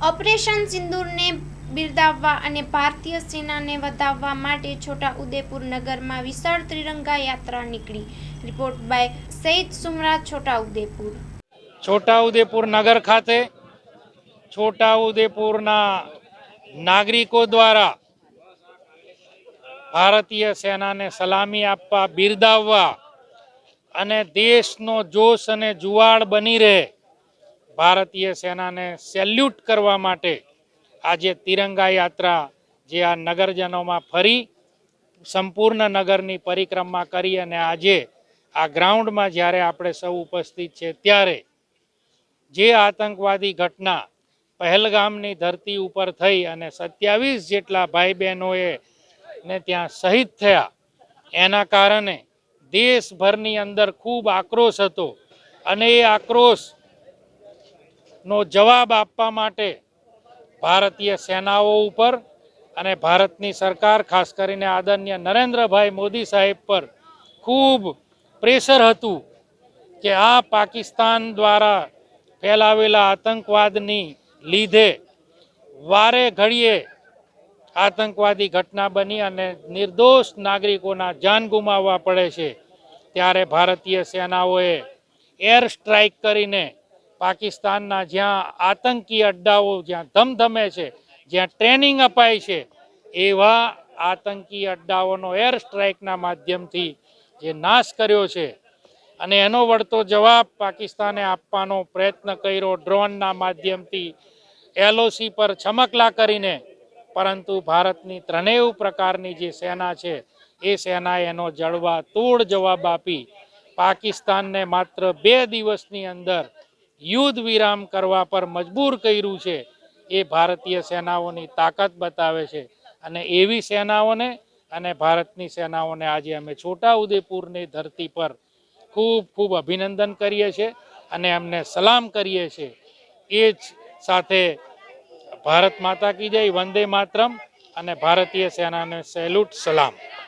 Operation સિંદૂરને બિરદાવવા અને ભારતીય સેનાને વધાવવા માટે છોટા ઉદેપુર નગરમાં વિશાળ ત્રિરંગા યાત્રા નીકળી. Report by said Sumra Chhota Udepur Chhota Udepur નગર ખાતે છોટા ઉદેપુરના નાગરિકો દ્વારા ભારતીય સેનાને સલામી આપવા, બિરદાવવા અને દેશનો જોશ અને જુવાળ બની રહે. ભારતીય સેનાને સેલ્યુટ કરવા માટે આજે તિરંગા યાત્રા જે આ નગરજનોમાં ફરી સંપૂર્ણ નગરની પરિક્રમા કરી અને આજે આ ગ્રાઉન્ડમાં જ્યારે આપણે સૌ ઉપસ્થિત છે ત્યારે જે આતંકવાદી ઘટના પહેલગામની ધરતી ઉપર થઈ અને સત્યાવીસ જેટલા ભાઈ બહેનોએ ને ત્યાં શહીદ થયા, એના કારણે દેશભરની અંદર ખૂબ આક્રોશ હતો અને એ આક્રોશ નો જવાબ આપવા માટે ભારતીય સેનાઓ ઉપર અને ભારતની સરકાર, ખાસ કરીને આદરણીય નરેન્દ્રભાઈ મોદી સાહેબ પર ખૂબ પ્રેશર હતું કે આ પાકિસ્તાન દ્વારા ફેલાવેલા આતંકવાદની લીધે વારે ઘડીએ આતંકવાદી ઘટના બની અને નિર્દોષ નાગરિકોના જાન ગુમાવવા પડે છે. ત્યારે ભારતીય સેનાઓએ એર સ્ટ્રાઇક કરીને પાકિસ્તાનના જ્યાં આતંકી અડ્ડાઓ જ્યાં ધમધમે છે, જ્યાં ટ્રેનિંગ અપાય છે, એવા આતંકી અડ્ડાઓનો એર સ્ટ્રાઇકના માધ્યમથી જે નાશ કર્યો છે. અને એનો વળતો જવાબ પાકિસ્તાને આપવાનો પ્રયત્ન કર્યો ડ્રોનના માધ્યમથી એલઓસી પર છમકલા કરીને. પરંતુ ભારતની ત્રણેય પ્રકારની જે સેના છે, એ સેનાએ એનો જળવા તોડ જવાબ આપી. પાકિસ્તાનને માત્ર બે દિવસની અંદર યુદ્ધ વિરામ કરવા પર મજબૂર કર્યું છે. એ ભારતીય સેનાઓની તાકાત બતાવે છે. અને એવી સેનાઓને અને ભારતની સેનાઓને આજે અમે છોટા ઉદેપુરની ધરતી પર ખૂબ ખૂબ અભિનંદન કરીએ છીએ અને એમને સલામ કરીએ છીએ. એ જ સાથે ભારત માતા કી જય, વંદે માતરમ અને ભારતીય સેનાને સેલ્યુટ સલામ.